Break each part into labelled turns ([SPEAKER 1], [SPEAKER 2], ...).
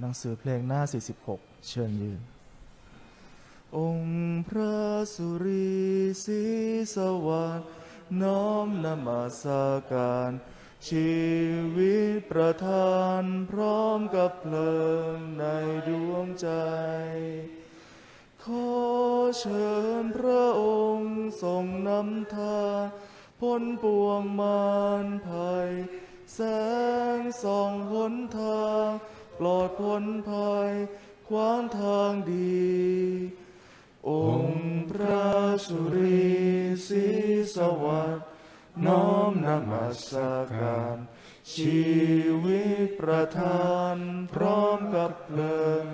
[SPEAKER 1] หนังสือเพลงหน้า 46 เชิญยืน องค์พระสุรีสีสวัสดิ์น้อมนมัสการ ชีวิตประทานพร้อมกับเพลิงในดวงใจ ขอเชิญพระองค์ทรงนำทางพ้นปวงมารภัย แสงส่องหนทาง ปลอดพ้นภัยขวางทางดี องค์พระสุรีสีสวัสดิ์น้อมนมัสการ ชีวิตประทานพร้อมกับเพลิง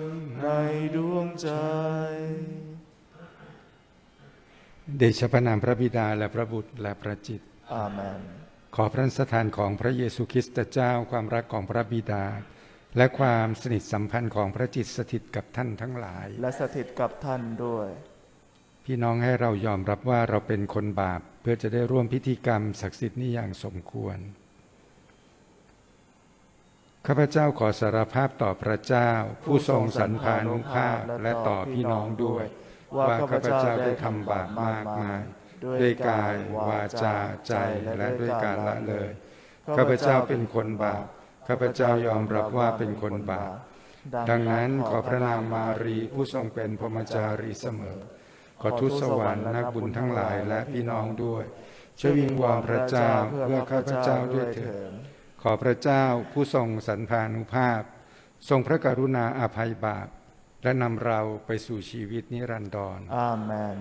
[SPEAKER 1] ในดวงใจ
[SPEAKER 2] เดชะพระนามพระบิดาและพระบุตรและพระจิตร
[SPEAKER 1] อาเมน
[SPEAKER 2] ขอพระสถานของพระเยซูคริสต์เจ้าความรักของพระบิดา และความสนิทสัมพันธ์ของพระจิตสถิตกับท่านทั้งหลาย
[SPEAKER 1] และสถิตกับท่านด้วย
[SPEAKER 2] พี่น้องให้เรายอมรับว่าเราเป็นคนบาปเพื่อจะได้ร่วมพิธีกรรมศักดิ์สิทธิ์นี้อย่างสมควร ข้าพเจ้าขอสารภาพต่อพระเจ้า ผู้ทรงสรรพานุภาพและต่อพี่น้องด้วย ว่าข้าพเจ้าได้ทำบาปมากมาย ด้วยกาย วาจาใจและด้วยการละเลยข้าพเจ้าเป็นคนบาป ข้าพเจ้ายอมรับว่าเป็นคนบาป ดังนั้นขอพระนางมารีผู้ทรงเป็นพรมจารีเสมอ ขอทูตสวรรค์นักบุญทั้งหลายและพี่น้องด้วย ช่วยวิงวอนพระเจ้าเพื่อข้าพเจ้าด้วยเถิด ขอพระเจ้าผู้ทรงสรรพานุภาพ ทรงพระกรุณาอภัยบาป และนำเราไปสู่ชีวิตนิรันดร
[SPEAKER 1] อาเมน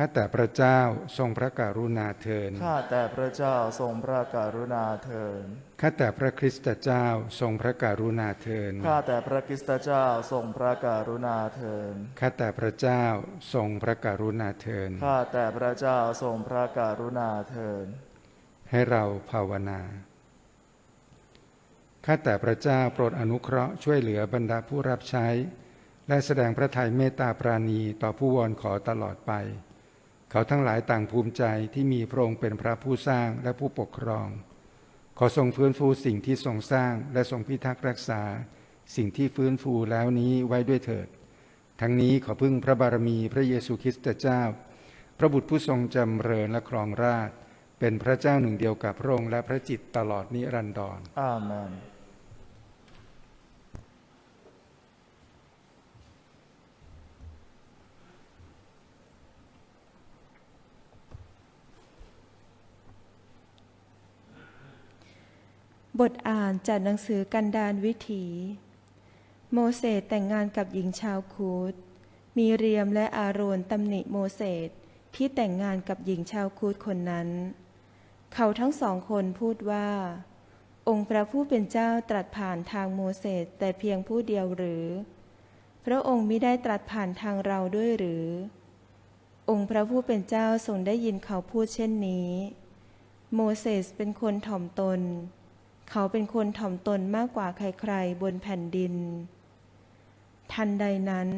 [SPEAKER 2] ข้าแต่พระเจ้าทรงพระกรุณาเทิน
[SPEAKER 1] ข้าแต่พระเจ้าทรงพระกรุณาเถิด
[SPEAKER 2] ข้าแต่พระคริสตเจ้าทรงพระกรุณาเทิน
[SPEAKER 1] ข้าแต่พระคริสตเจ้าทรงพระกรุณาเถิด
[SPEAKER 2] ข้าแต่พระเจ้าทรงพระกรุณาเทิน
[SPEAKER 1] ข้าแต่พระเจ้าทรงพระกรุณาเถิด
[SPEAKER 2] ให้เราภาวนาข้าแต่พระเจ้าโปรดอนุเคราะห์ช่วยเหลือบรรดาผู้รับใช้ และแสดงพระทัยเมตตาปราณีต่อผู้วอนขอตลอดไป เขาทั้งหลายต่างภูมิใจที่มีพระองค์เป็นพระผู้สร้างและผู้ปกครอง ขอทรงฟื้นฟูสิ่งที่ทรงสร้างและทรงพิทักษ์รักษา สิ่งที่ฟื้นฟูแล้วนี้ไว้ด้วยเถิด ทั้งนี้ขอพึ่งพระบารมีพระเยซูคริสต์เจ้า พระบุตรผู้ทรงจำเริญและครองราช เป็นพระเจ้าหนึ่งเดียวกับพระองค์และพระจิตตลอดนิรันดร
[SPEAKER 1] อาเมน
[SPEAKER 3] บทอ่านจากหนังสือกันดารวิถี โมเสสแต่งงานกับหญิงชาวคูตมีเรียมและอาโรนตำหนิโมเสสที่แต่งงานกับหญิงชาวคูตคนนั้น เขาทั้งสองคนพูดว่า องค์พระผู้เป็นเจ้าตรัสผ่านทางโมเสสแต่เพียงผู้เดียวหรือ พระองค์มิได้ตรัสผ่านทางเราด้วยหรือ องค์พระผู้เป็นเจ้าทรงได้ยินเขาพูดเช่นนี้ โมเสสเป็นคนถ่อมตน เขาเป็นคนถ่อมตนมากกว่าใครๆ บนแผ่นดิน ทันใดนั้น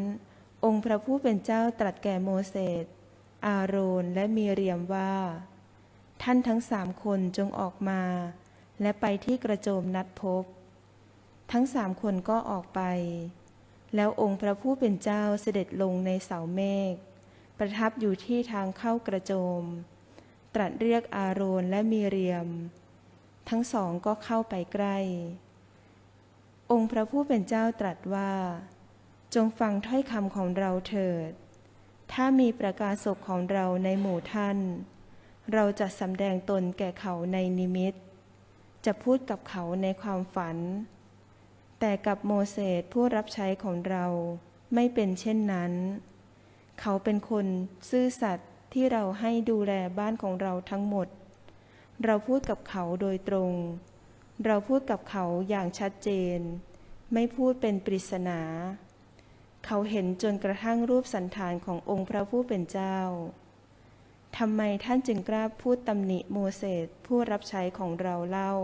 [SPEAKER 3] องค์พระผู้เป็นเจ้าตรัสแก่โมเสส อาโรนและมีเรียมว่า ท่านทั้งสามคนจงออกมา และไปที่กระโจมนัดพบ ทั้งสามคนก็ออกไป แล้วองค์พระผู้เป็นเจ้าเสด็จลงในเสาเมฆประทับอยู่ที่ทางเข้ากระโจม ตรัสเรียกอาโรนและมีเรียม ทั้งสองก็เข้าไปใกล้ องค์พระผู้เป็นเจ้าตรัสว่า จงฟังถ้อยคำของเราเถิด ถ้ามีประกาศกของเราในหมู่ท่าน เราจะสำแดงตนแก่เขาในนิมิต จะพูดกับเขาในความฝัน แต่กับโมเสสผู้รับใช้ของเราไม่เป็นเช่นนั้น เขาเป็นคนซื่อสัตย์ที่เราให้ดูแลบ้านของเราทั้งหมด เราพูดกับเขาโดยตรง เราพูดกับเขาอย่างชัดเจน ไม่พูดเป็นปริศนา เขาเห็นจนกระทั่งรูปสันฐานขององค์พระผู้เป็นเจ้าทำไมท่านจึงกล้าพูดตำหนิโมเสสผู้รับใช้ของเราเล่า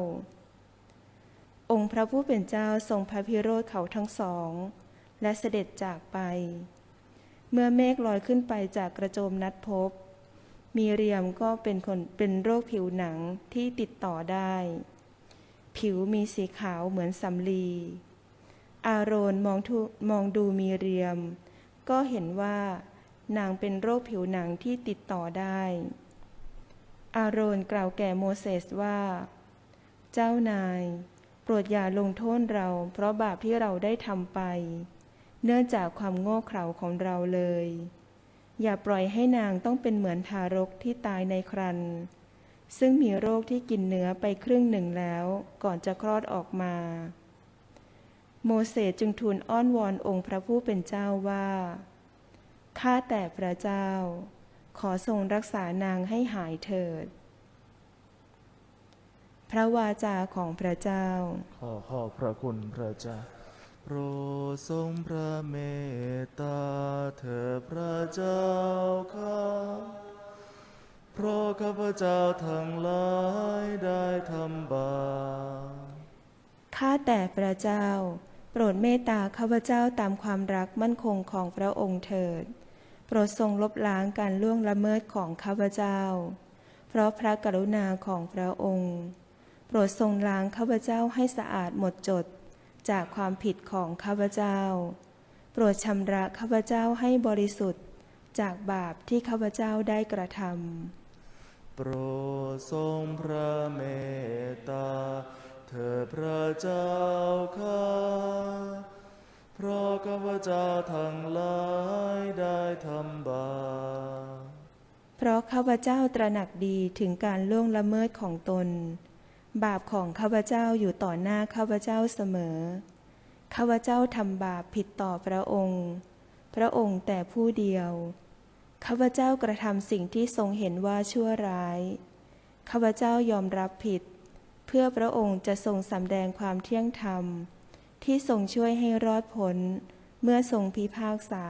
[SPEAKER 3] องค์พระผู้เป็นเจ้าทรงพระพิโรธเขาทั้งสอง และเสด็จจากไป เมื่อเมฆลอยขึ้นไปจากกระโจมนัดพบ มีเรียมก็เป็นคนเป็นโรคผิวหนังที่ติดต่อได้ ผิวมีสีขาวเหมือนสำลี อาโรนมองทุมองดูมีเรียม ก็เห็นว่านางเป็นโรคผิวหนังที่ติดต่อได้ อาโรนกล่าวแก่โมเสสว่า เจ้านาย โปรดอย่าลงโทษเรา เพราะบาปที่เราได้ทำไป เนื่องจากความโง่เขลาของเราเลย อย่าปล่อยให้นางต้องเป็นเหมือนทารกที่ตายในครัน ซึ่งมีโรคที่กินเนื้อไปครึ่งหนึ่งแล้วก่อนจะคลอดออกมา โมเสสจึงทูลอ้อนวอนองค์พระผู้เป็นเจ้าว่า ข้าแต่พระเจ้า ขอทรงรักษานางให้หายเถิด พระวาจาของพระเจ้า
[SPEAKER 1] ขอขอบพระคุณพระเจ้า โปรดทรงพระเมตตาเถิดพระเจ้าข้าเพราะข้าพเจ้าทั้งหลายได้ทำบาป
[SPEAKER 3] ข้าแต่พระเจ้า โปรดเมตตาข้าพเจ้าตามความรักมั่นคงของพระองค์เถิด โปรดทรงลบล้างการล่วงละเมิดของข้าพเจ้า เพราะพระกรุณาของพระองค์ โปรดทรงล้างข้าพเจ้าให้สะอาดหมดจด จากความผิดของข้าพเจ้า โปรดชำระข้าพเจ้าให้บริสุทธิ์จากบาปที่ข้าพเจ้าได้กระทำ
[SPEAKER 1] โปรดทรงพระเมตตาเถิดพระเจ้าข้าเพราะข้าพเจ้าทั้งหลายได้ทำบาป
[SPEAKER 3] เพราะข้าพเจ้าตระหนักดีถึงการล่วงละเมิดของตน บาปของข้าพเจ้าอยู่ต่อหน้าข้าพเจ้าเสมอ ข้าพเจ้าทำบาปผิดต่อพระองค์ พระองค์แต่ผู้เดียว ข้าพเจ้ากระทำสิ่งที่ทรงเห็นว่าชั่วร้าย ข้าพเจ้ายอมรับผิด เพื่อพระองค์จะทรงสำแดงความเที่ยงธรรม ที่ทรงช่วยให้รอดพ้นเมื่อทรงพิพากษา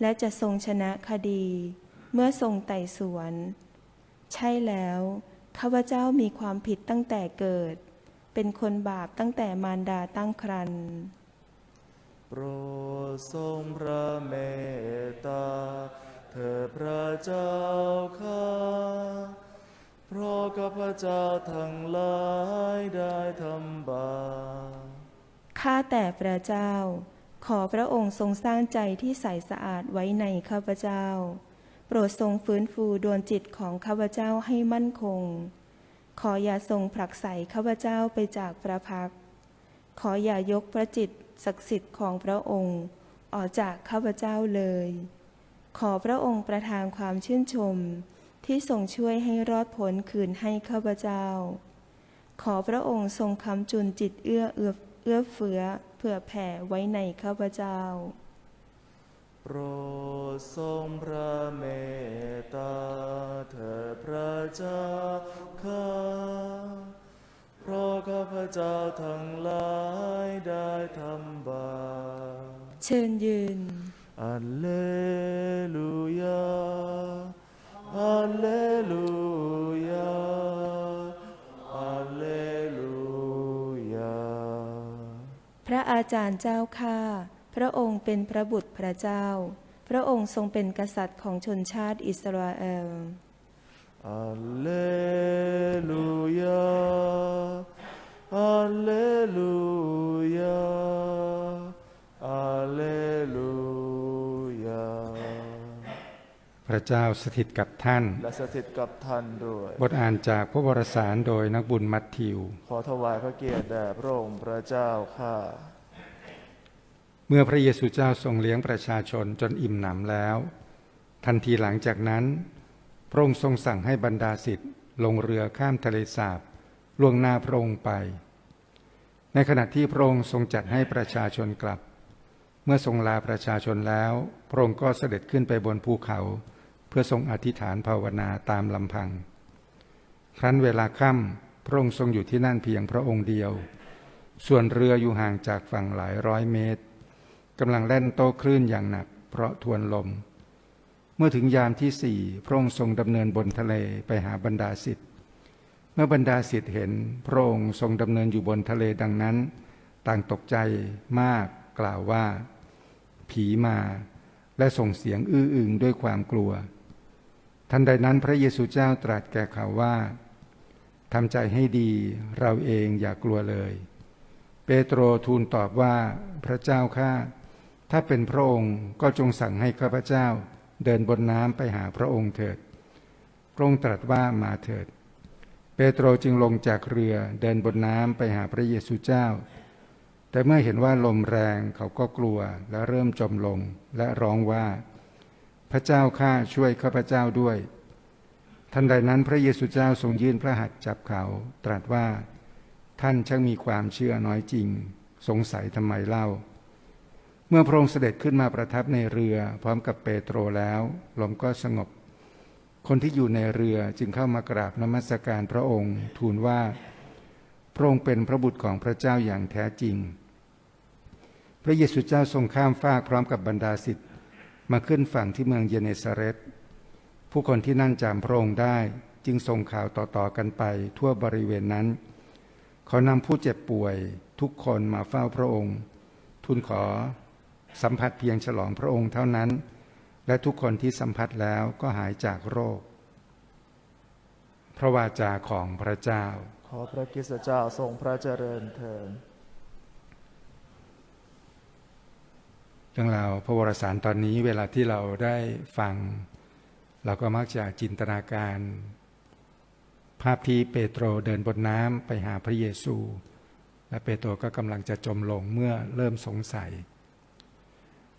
[SPEAKER 3] และจะทรงชนะคดี เมื่อทรงไต่สวน ใช่แล้ว ข้าพเจ้ามีความผิดตั้งแต่เกิด เป็นคนบาปตั้งแต่มารดาตั้งครรภ์
[SPEAKER 1] โปรดทรงพระเมตตาเถิดพระเจ้าข้าเพราะข้าพเจ้าทั้งหลายได้ทำบาป
[SPEAKER 3] ข้าแต่พระเจ้า ขอพระองค์ทรงสร้างใจที่ใสสะอาดไว้ในข้าพเจ้า โปรดทรงฟื้นฟูดวงจิตของข้าพเจ้าให้มั่นคง ขออย่าทรงผลักไสข้าพเจ้าไปจากพระพัก ขออย่ายกพระจิตศักดิ์สิทธิ์ของพระองค์ออกจากข้าพเจ้าเลย ขอพระองค์ประทานความชื่นชมที่ทรงช่วยให้รอดพ้นคืนให้ข้าพเจ้า ขอพระองค์ทรงคำจุนจิตเอื้อเอื้อเฟื้อเผื่อแผ่ไว้ในข้าพเจ้า
[SPEAKER 1] โปรดทรงพระเมตตาเถิดพระเจ้าข้าเพราะข้าพเจ้าทั้งหลายได้ทำบาป
[SPEAKER 3] เชิญยืน
[SPEAKER 1] อัลเลลูยาอัลเลลูยาอัลเลลูยา
[SPEAKER 3] พระอาจารย์เจ้าข้า พระองค์เป็นพระบุตรพระเจ้า พระองค์ทรงเป็นกษัตริย์ของชนชาติอิสราเอล
[SPEAKER 1] อัลเลลูยา อัลเลลูยา อัลเลลูยา
[SPEAKER 2] พระเจ้าสถิตกับท่าน
[SPEAKER 1] และสถิตกับท่านด้วย
[SPEAKER 2] บทอ่านจากพระวรสารโดยนักบุญมัทธิว
[SPEAKER 1] ขอถวายพระเกียรติแด่พระองค์พระเจ้าข้า
[SPEAKER 2] เมื่อพระเยซูเจ้าทรงเลี้ยงประชาชนจนอิ่มหนำแล้ว ทันทีหลังจากนั้น พระองค์ทรงสั่งให้บรรดาศิษย์ลงเรือข้ามทะเลสาบล่วงหน้าพระองค์ไป ในขณะที่พระองค์ทรงจัดให้ประชาชนกลับ เมื่อทรงลาประชาชนแล้ว พระองค์ก็เสด็จขึ้นไปบนภูเขา เพื่อทรงอธิษฐานภาวนาตามลำพัง ครั้นเวลาค่ำพระองค์ทรงอยู่ที่นั่นเพียงพระองค์เดียว ส่วนเรืออยู่ห่างจากฝั่งหลายร้อยเมตร กำลังแล่นโต้คลื่นอย่างหนัก เพราะทวนลม เมื่อถึงยามที่สี่พระองค์ทรงดำเนินบนทะเลไปหาบรรดาศิษย์เมื่อบรรดาศิษย์เห็น พระองค์ทรงดำเนินอยู่บนทะเลดังนั้น ต่างตกใจมากกล่าวว่า ผีมาและส่งเสียงอื้ออึงด้วยความกลัว ทันใดนั้นพระเยซูเจ้าตรัสแก่เขาว่าทำใจให้ดีเราเองอย่ากลัวเลย เปโตรทูลตอบว่าพระเจ้าข้า ถ้าเป็นพระองค์ก็จงสั่งให้ข้าพเจ้า เดินบนน้ำไปหาพระองค์เถิดพระองค์ตรัสว่ามาเถิด เปโตรจึงลงจากเรือเดินบนน้ำไปหาพระเยซูเจ้า แต่เมื่อเห็นว่าลมแรงเขาก็กลัวและเริ่มจมลงและร้องว่า พระเจ้าข้าช่วยข้าพเจ้าด้วย ทันใดนั้นพระเยซูเจ้าทรงยื่นพระหัตถ์จับเขา ตรัสว่า ท่านช่างมีความเชื่อน้อยจริง สงสัยทำไมเล่า มื่อพระองค์เสด็จขึ้นมาประทับในเรือ พร้อมกับเปโตรแล้วลมก็สงบ คนที่อยู่ในเรือจึงเข้ามากราบนมัสการพระองค์ ทูลว่าพระองค์เป็นพระบุตรของพระเจ้าอย่างแท้จริง พระเยซูเจ้าทรงข้ามฟากพร้อมกับบรรดาสิทธิ์มาขึ้นฝั่งที่เมืองเยเนซาเรตผู้คนที่นั่นจำพระองค์ได้จึงส่งข่าวต่อๆกันไปทั่วบริเวณนั้น เขานำผู้เจ็บป่วยทุกคนมาเฝ้าพระองค์ ทูลขอ สัมผัสเพียงฉลองพระองค์เท่านั้น และทุกคนที่สัมผัสแล้วก็หายจากโรค พระวาจาของพระเจ้า
[SPEAKER 1] ขอพระคริสตเจ้าทรงพระเจริญเถิด
[SPEAKER 2] เรื่องราวพระวรสารตอนนี้เวลาที่เราได้ฟัง เราก็มักจะจินตนาการ ภาพที่เปโตรเดินบนน้ำไปหาพระเยซู และเปโตรก็กำลังจะจมลงเมื่อเริ่มสงสัย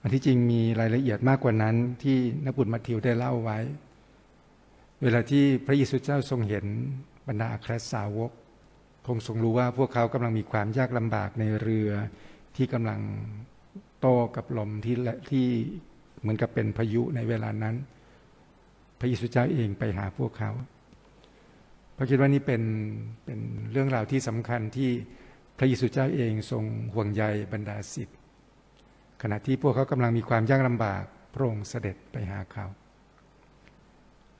[SPEAKER 2] อันที่จริงมีรายละเอียดมากกว่านั้นที่นักบุญมัทธิวได้เล่าไว้ เวลาที่พระเยซูเจ้าทรงเห็นบรรดาอัครสาวกพระองทรงรู้ว่าพวกเขากำลังมีความยากลำบากในเรือที่กำลังโต้กับลมที่และที่เหมือนกับเป็นพายุในเวลานั้น พระเยซูเจ้าเองไปหาพวกเขาพระคิดว่านี่เป็นเป็นเรื่องราวที่สำคัญที่พระเยซูเจ้าเองทรงห่วงใยบรรดาศิษย์ ขณะที่พวกเขากำลังมีความยากลำบากพระองค์เสด็จไปหาเขา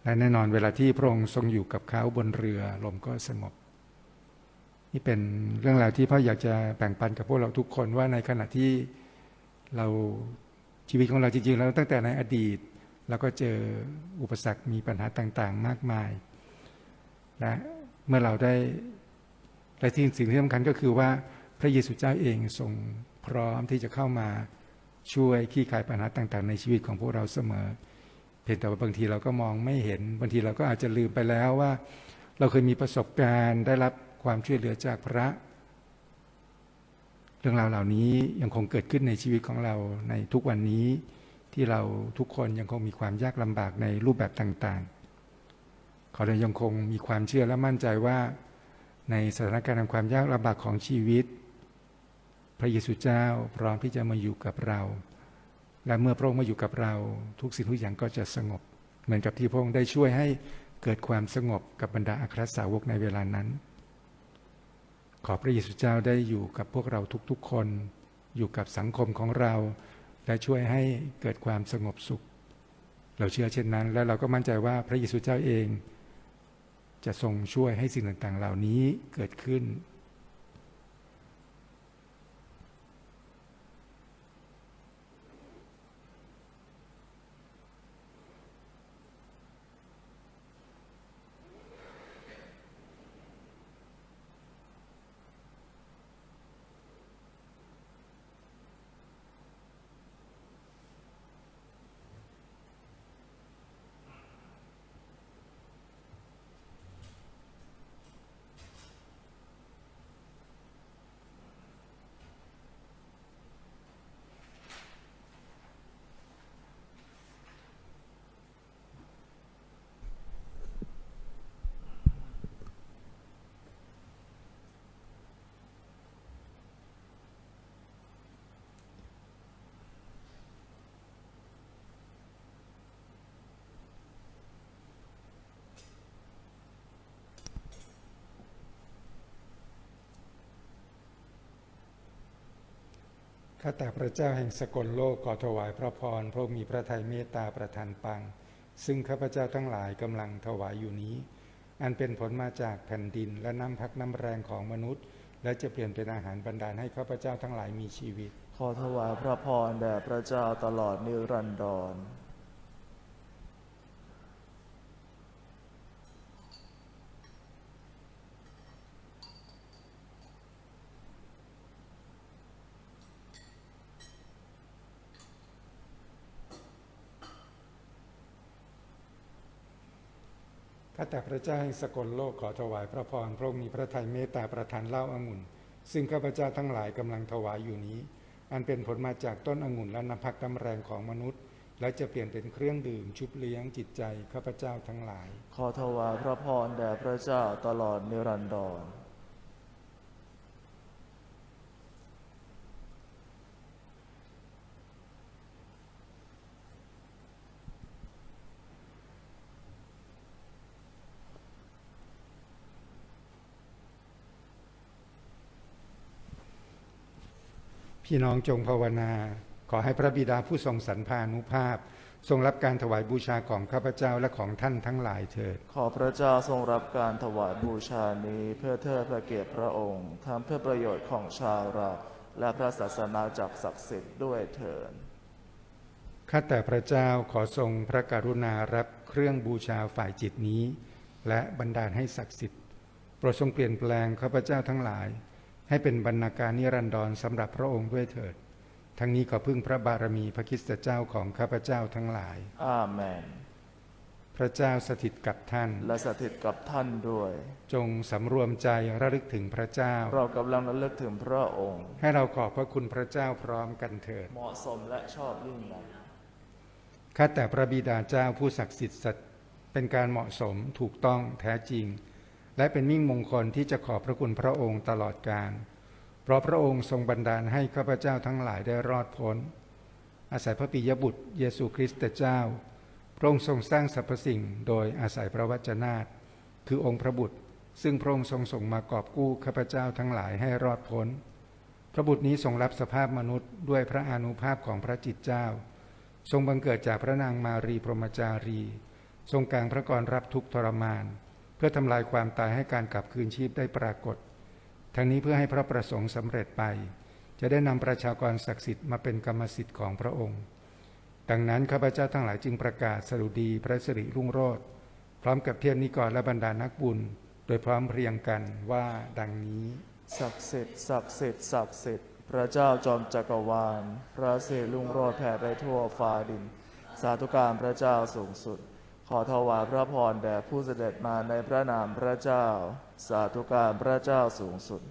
[SPEAKER 2] และแน่นอนเวลาที่พระองค์ทรงอยู่กับเขาบนเรือลมก็สงบ นี่เป็นเรื่องราวที่พ่ออยากจะแบ่งปันกับพวกเราทุกคนว่าในขณะที่เราชีวิตของเราจริงๆแล้วตั้งแต่ในอดีตเราก็เจออุปสรรคมีปัญหาต่างๆ มากมาย และเมื่อเราได้และที่สิ่งที่สำคัญก็คือว่าพระเยซูเจ้าเองทรงพร้อมที่จะเข้ามา ช่วยขี้คายปัญหาต่างๆ ในชีวิตของพวกเราเสมอ เพียงแต่ว่าบางทีเราก็มองไม่เห็น บางทีเราก็อาจจะลืมไปแล้วว่า เราเคยมีประสบการณ์ได้รับความช่วยเหลือจากพระ เรื่องราวเหล่านี้ยังคงเกิดขึ้นในชีวิตของเราในทุกวันนี้ที่เราทุกคนยังคงมีความยากลำบากในรูปแบบต่างๆ ขอเรายังคงมีความเชื่อและมั่นใจว่า ในสถานการณ์ความยากลำบากของชีวิต พระเยซูเจ้าพร้อมที่จะมาอยู่กับเรา และเมื่อพระองค์มาอยู่กับเรา ทุกสิ่งทุกอย่างก็จะสงบ เหมือนกับที่พระองค์ได้ช่วยให้เกิดความสงบกับบรรดาอัครสาวกในเวลานั้น ขอพระเยซูเจ้าได้อยู่กับพวกเราทุกๆคน อยู่กับสังคมของเรา และช่วยให้เกิดความสงบสุข เราเชื่อเช่นนั้น และเราก็มั่นใจว่าพระเยซูเจ้าเอง จะทรงช่วยให้สิ่งต่างๆ เหล่านี้เกิดขึ้น ข้าแต่พระเจ้าแห่งสกลโลกขอถวายพระพรพระมีพระทัยเมตตาประทานปัง ซึ่งข้าพเจ้าทั้งหลายกำลังถวายอยู่นี้ อันเป็นผลมาจากแผ่นดินและน้ำพักน้ำแรงของมนุษย์ และจะเปลี่ยนเป็นอาหารบรรดาให้ข้าพเจ้าทั้งหลายมีชีวิต
[SPEAKER 1] ขอถวายพระพรแด่พระเจ้าตลอดนิรันดรา
[SPEAKER 2] แต่พระเจ้าแห่งสกลโลกขอถวายพระพรพระองค์มีพระทัยเมตตาประทานเล่าองุ่น ซึ่งข้าพเจ้าทั้งหลายกำลังถวายอยู่นี้ อันเป็นผลมาจากต้นองุ่นและน้ำพักน้ำแรงของมนุษย์ และจะเปลี่ยนเป็นเครื่องดื่มชุบเลี้ยงจิตใจข้าพเจ้าทั้งหลาย
[SPEAKER 1] ขอถวายพระพรแด่พระเจ้าตลอดนิรันดร
[SPEAKER 2] พี่น้องจงภาวนา ขอให้พระบิดาผู้ทรงสรรพานุภาพ ทรงรับการถวายบูชาของข้าพเจ้าและของท่านทั้งหลายเถิด
[SPEAKER 1] ขอพระเจ้าทรงรับการถวายบูชานี้เพื่อเทิดพระเกียรติพระองค์ทำเพื่อประโยชน์ของชาวเราและพระศาสนาจักรศักดิ์สิทธิ์ด้วยเถิด
[SPEAKER 2] ข้าแต่พระเจ้าขอทรงพระกรุณารับเครื่องบูชาฝ่ายจิตนี้ และบันดาลให้ศักดิ์สิทธิ์โปรดทรงเปลี่ยนแปลงข้าพเจ้าทั้งหลาย ให้เป็นบรรณาการนิรันดรสำหรับพระองค์ด้วยเถิด ทั้งนี้ขอพึ่งพระบารมีพระคริสตเจ้าของข้าพเจ้าทั้งหลาย
[SPEAKER 1] อาเมน
[SPEAKER 2] พระเจ้าสถิตกับท่าน
[SPEAKER 1] และสถิตกับท่านด้วย
[SPEAKER 2] จงสำรวมใจระลึกถึงพระเจ้า
[SPEAKER 1] เรากำลังระลึกถึงพระองค์
[SPEAKER 2] ให้เราขอบพระคุณพระเจ้าพร้อมกันเถิด
[SPEAKER 1] เหมาะสมและชอบยิ่งนัก
[SPEAKER 2] ข้าแต่พระบิดาเจ้าผู้ศักดิ์สิทธิ์สัตย์เป็นการเหมาะสมถูกต้องแท้จริง และเป็นมิ่งมงคลที่จะขอบพระคุณพระองค์ตลอดกาลเพราะพระองค์ทรงบันดาลให้ข้าพเจ้าทั้งหลายได้รอดพ้น อาศัยพระปิยบุตร เยซูคริสต์เจ้า พระองค์ทรงสร้างสรรพสิ่งโดยอาศัยพระวจนะคือองค์พระบุตร ซึ่งพระองค์ทรงส่งมากอบกู้ข้าพเจ้าทั้งหลายให้รอดพ้น พระบุตรนี้ทรงรับสภาพมนุษย์ด้วยพระอนุภาพของพระจิตเจ้า ทรงบังเกิดจากพระนางมารีพรหมจารี ทรงกลางพระกรรับทุกทรมาน เพื่อทำลายความตายให้การกลับคืนชีพได้ปรากฏ ทั้งนี้เพื่อให้พระประสงค์สำเร็จไป จะได้นำประชากรศักดิ์สิทธิ์มาเป็นกรรมสิทธิ์ของพระองค์ ดังนั้นข้าพเจ้าทั้งหลายจึงประกาศสรุดีพระสิริรุ่งโรจน์พร้อมกับเทียมนิกรและบรรดานักบุญ โดยพร้อมเพรียงกันว่าดังนี้
[SPEAKER 1] ศักดิ์สิทธิ์ศักดิ์สิทธิ์ศักดิ์สิทธิ์พระเจ้าจอมจักรวาล พระสิริรุ่งโรจน์แผ่ไปทั่วฟ้าดิน สาธุการพระเจ้าสูงสุด ขอถวายพระพรแด่ผู้เสด็จมาในพระนามพระเจ้า สาธุการพระเจ้าสูงสุด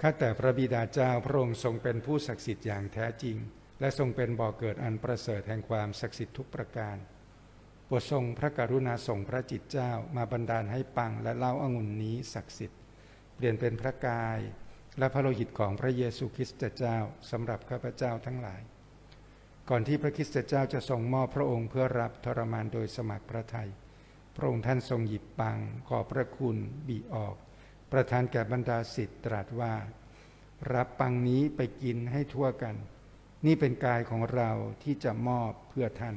[SPEAKER 2] ข้าแต่พระบิดาเจ้าพระองค์ทรงเป็นผู้ศักดิ์สิทธิ์อย่างแท้จริง และทรงเป็นบ่อกเกิดอันประเสริฐแห่งความศักดิ์สิทธิ์ทุกประการโปรดทรงพระกรุณาส่งพระจิตเจ้ามาบันดาลให้ปังและเล่าอางุ่นนี้ศักดิ์สิทธิ์ เปลี่ยนเป็นพระกาย และพระโลหิตของพระเยซูคริสต์เจ้าสำหรับข้าพเจ้าทั้งหลาย ก่อนที่พระคริสตเจ้าจะทรงมอบพระองค์เพื่อรับทรมานโดยสมัครพระทัยพระองค์ท่านทรงหยิบปังขอบพระคุณบีออก ประทานแก่บรรดาสิทธิ์ตรัสว่า รับปังนี้ไปกินให้ทั่วกัน นี่เป็นกายของเราที่จะมอบเพื่อท่าน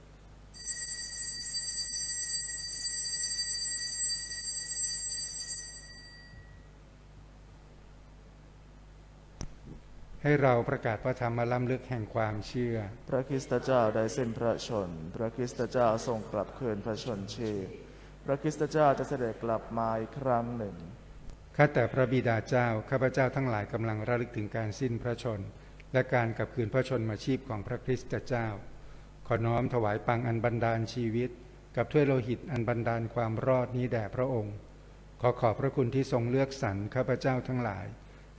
[SPEAKER 2] ให้เราประกาศพระธรรมล้ำลึกแห่งความเชื่อ
[SPEAKER 1] พระคริสตเจ้าได้สิ้นพระชน พระคริสตเจ้าทรงกลับคืนพระชนชีพ พระคริสตเจ้าจะเสด็จกลับมาอีกครั้งหนึ่ง
[SPEAKER 2] ข้าแต่พระบิดาเจ้า ข้าพเจ้าทั้งหลายกำลังระลึกถึงการสิ้นพระชน และการกลับคืนพระชนมาชีพของพระคริสตเจ้า ขอน้อมถวายปังอันบันดาลชีวิต กับถ้วยโลหิตอันบันดาลความรอดนี้แด่พระองค์ ขอขอบพระคุณที่ทรงเลือกสรรข้าพเจ้าทั้งหลาย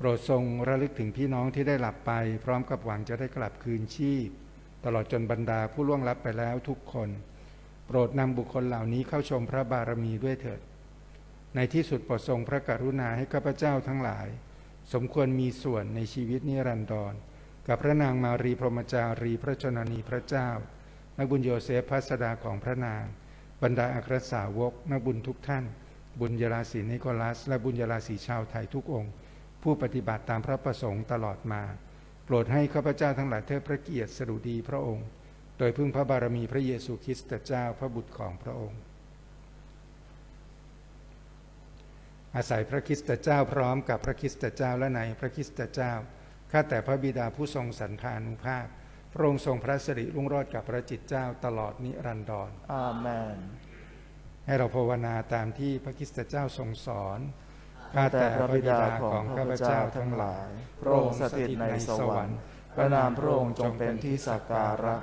[SPEAKER 2] โปรดทรงระลึกถึงพี่น้องที่ได้หลับไป พร้อมกับหวังจะได้กลับคืนชีพ ตลอดจนบรรดาผู้ล่วงลับไปแล้วทุกคน โปรดนำบุคคลเหล่านี้เข้าชมพระบารมีด้วยเถิด ในที่สุดโปรดทรงพระกรุณาให้ข้าพเจ้าทั้งหลาย สมควรมีส่วนในชีวิตนิรันดร กับพระนางมารีพรหมจารีพระชนนีพระเจ้า นักบุญโยเซฟพัสดาของพระนาง บรรดาอัครสาวก นักบุญทุกท่าน บุญยราศีนิโคลัส และบุญยราศีชาวไทยทุกองค์ ผู้ปฏิบัติตามพระประสงค์ตลอดมา โปรดให้ข้าพเจ้าทั้งหลายเทิดพระเกียรติสดุดีพระองค์ โดยพึ่งพระบารมีพระเยซูคริสต์เจ้าพระบุตรของพระองค์ อาศัยพระคริสตเจ้าพร้อมกับพระคริสตเจ้าและในพระคริสตเจ้าข้าแต่พระบิดาผู้ทรงสรรพานุภาพ พระองค์ทรงพระสิริรุ่งโรจน์กับพระจิตเจ้าตลอดนิรันดร
[SPEAKER 1] อาเมน
[SPEAKER 2] ให้เราภาวนาตามที่พระคริสตเจ้าทรงสอน ข้าแต่พระบิดาของข้าพเจ้าทั้งหลาย
[SPEAKER 1] พระองค์สถิตในสวรรค์ พระนามพระองค์จงเป็นที่สักการะ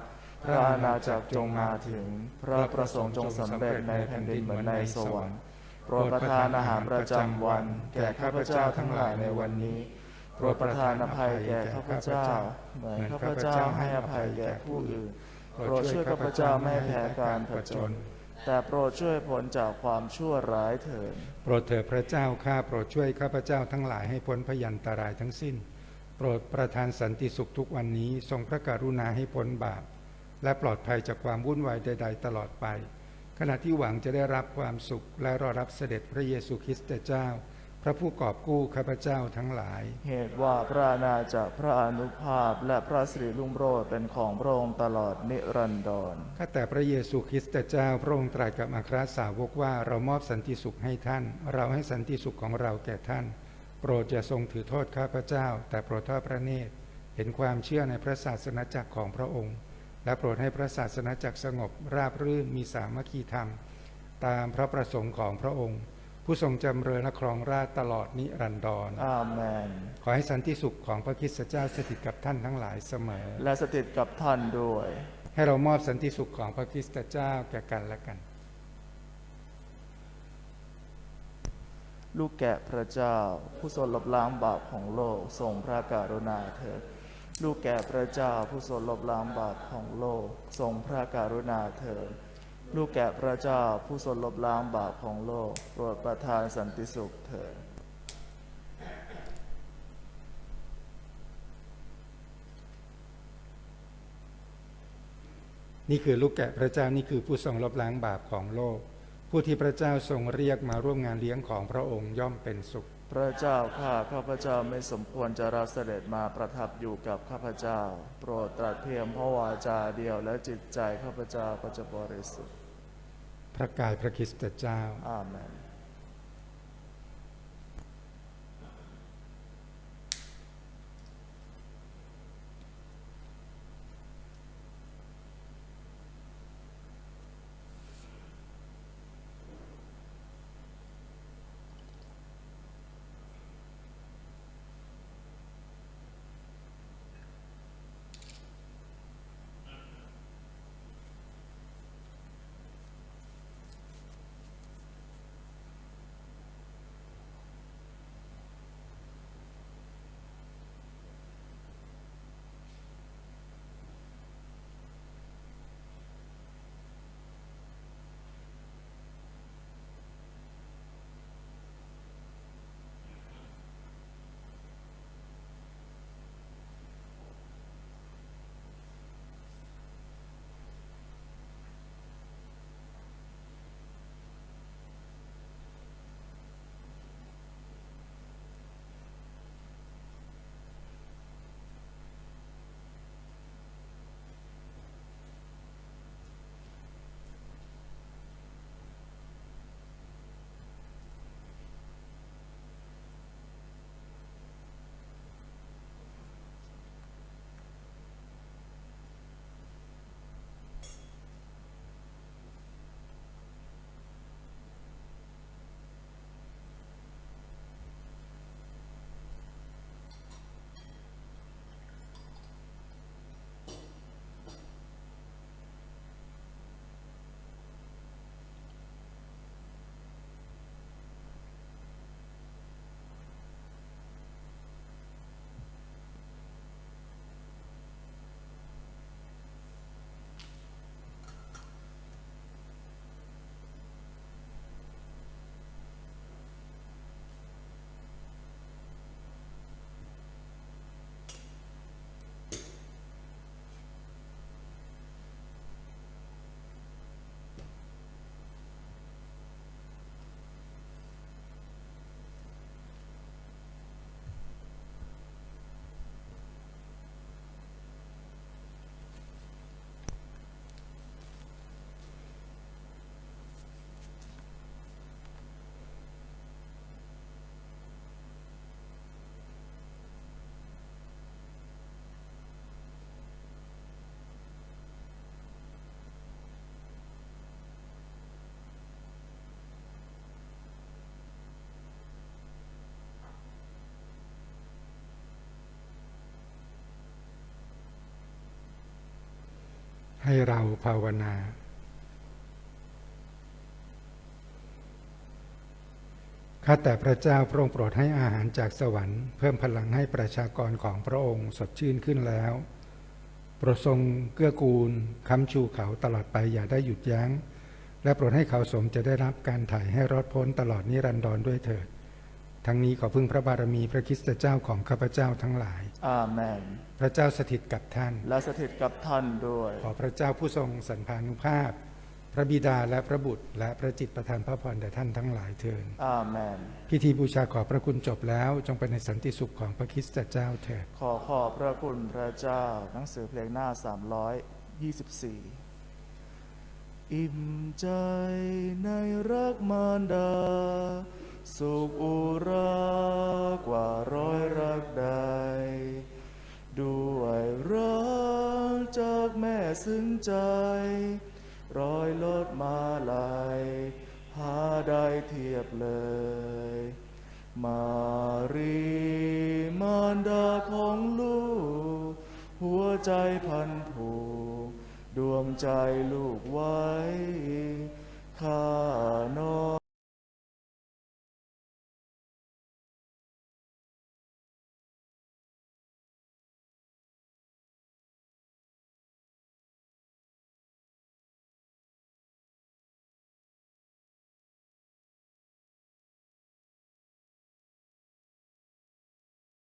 [SPEAKER 1] พระอาณาจักรจงมาถึง พระประสงค์จงสำเร็จในแผ่นดินเหมือนในสวรรค์ โปรดประทานอาหารประจำวัน แก่ข้าพเจ้าทั้งหลายในวันนี้ โปรดประทานอภัยแก่ข้าพเจ้า เหมือนข้าพเจ้าให้อภัยแก่ผู้อื่น โปรดช่วยข้าพเจ้าไม่ให้แพ้การผจญแต่โปรดช่วยผลจากความชั่วร้ายเถิด
[SPEAKER 2] โปรดเถิดพระเจ้าข้าโปรดช่วยข้าพระเจ้าทั้งหลายให้พ้นพยันตรายทั้งสิ้น โปรดประทานสันติสุขทุกวันนี้ทรงพระกรุณาให้พ้นบาป และปลอดภัยจากความวุ่นวายใด ๆ ตลอดไป ขณะที่หวังจะได้รับความสุขและรอรับเสด็จพระเยซูคริสต์เจ้า พระผู้กอบกู้ข้าพเจ้าทั้งหลาย
[SPEAKER 1] เหตุว่าพระอาณาจักรพระอนุภาพและพระสิริรุ่งโรจน์เป็นของพระองค์ตลอดนิรันดร
[SPEAKER 2] ข้าแต่พระเยซูคริสต์เจ้าพระองค์ตรัสกับอัครสาวกว่าเรามอบสันติสุขให้ท่าน เราให้สันติสุขของเราแก่ท่าน โปรดอย่าทรงถือโทษข้าพเจ้า แต่โปรดทอดพระเนตร เห็นความเชื่อในพระศาสนจักรของพระองค์ และโปรดให้พระศาสนจักรสงบราบรื่นมีสามัคคีธรรม ตามพระประสงค์ของพระองค์ ผู้ทรงจำเริญและครองราชย์ตลอดนิรันดร
[SPEAKER 1] อาเมน
[SPEAKER 2] ขอให้สันติสุขของพระคริสตเจ้าสถิตกับท่านทั้งหลายเสมอ
[SPEAKER 1] และสถิตกับท่านด้วย
[SPEAKER 2] ให้เรามอบสันติสุขของพระคริสตเจ้าแก่กันและกัน
[SPEAKER 1] ลูกแกะพระเจ้า ผู้ทรงลบล้างบาปของโลกทรงพระกรุณาเถิด ลูกแกะพระเจ้า ผู้ทรงลบล้างบาปของโลกทรงพระกรุณาเถิด ลูกแกะพระเจ้าผู้ทรงลบล้างบาปของโลก โปรดประทานสันติสุขเถิด
[SPEAKER 2] นี่คือลูกแกะพระเจ้านี่คือผู้ทรงลบล้างบาปของโลก ผู้ที่พระเจ้าทรงเรียกมาร่วมงานเลี้ยงของพระองค์ย่อมเป็นสุข
[SPEAKER 1] พระเจ้าข้าข้าพเจ้าไม่สมควรจะรับเสด็จมาประทับอยู่กับข้าพเจ้า โปรดตรัสเพียงพระวาจาเดียวและจิตใจข้าพเจ้าก็จะบริสุทธิ์
[SPEAKER 2] พระกายพระคริสตเจ้า
[SPEAKER 1] อาเมน
[SPEAKER 2] ให้เราภาวนา ข้าแต่พระเจ้าพระองค์โปรดให้อาหารจากสวรรค์เพิ่มพลังให้ประชากรของพระองค์สดชื่นขึ้นแล้วโปรดทรงเกื้อกูลค้ำชูเขาตลอดไปอย่าได้หยุดยัง้ง และโปรดให้เขาสมจะได้รับการถ่ายให้รอดพ้นตลอดนิรันดรด้วยเถิด ทั้งนี้ขอพึ่งพระบารมีพระคริสตเจ้าของข้าพเจ้าทั้งหลาย
[SPEAKER 1] อาเมน
[SPEAKER 2] พระเจ้าสถิตกับท่าน
[SPEAKER 1] และสถิตกับท่านด้วย
[SPEAKER 2] ขอพระเจ้าผู้ทรงสันพานุภาพ พระบิดาและพระบุตร และพระจิตประทานพระพรแด่ท่านทั้งหลายเถิด
[SPEAKER 1] อาเมน
[SPEAKER 2] พิธีบูชาขอบพระคุณจบแล้วจงเป็นในสันติสุขของพระคริสตเจ้าเถิด
[SPEAKER 1] ขอขอบพระคุณพระเจ้า หนังสือเพลงหน้า 324 อิ่มใจในรักมารดา สุขอุรากว่าร้อยรักใด ด้วยรักจากแม่ซึ้งใจ ร้อยลดมาลายหาได้เทียบเลย มารีมารดาของลูก หัวใจพันผูกดวงใจลูกไว้ข้านอ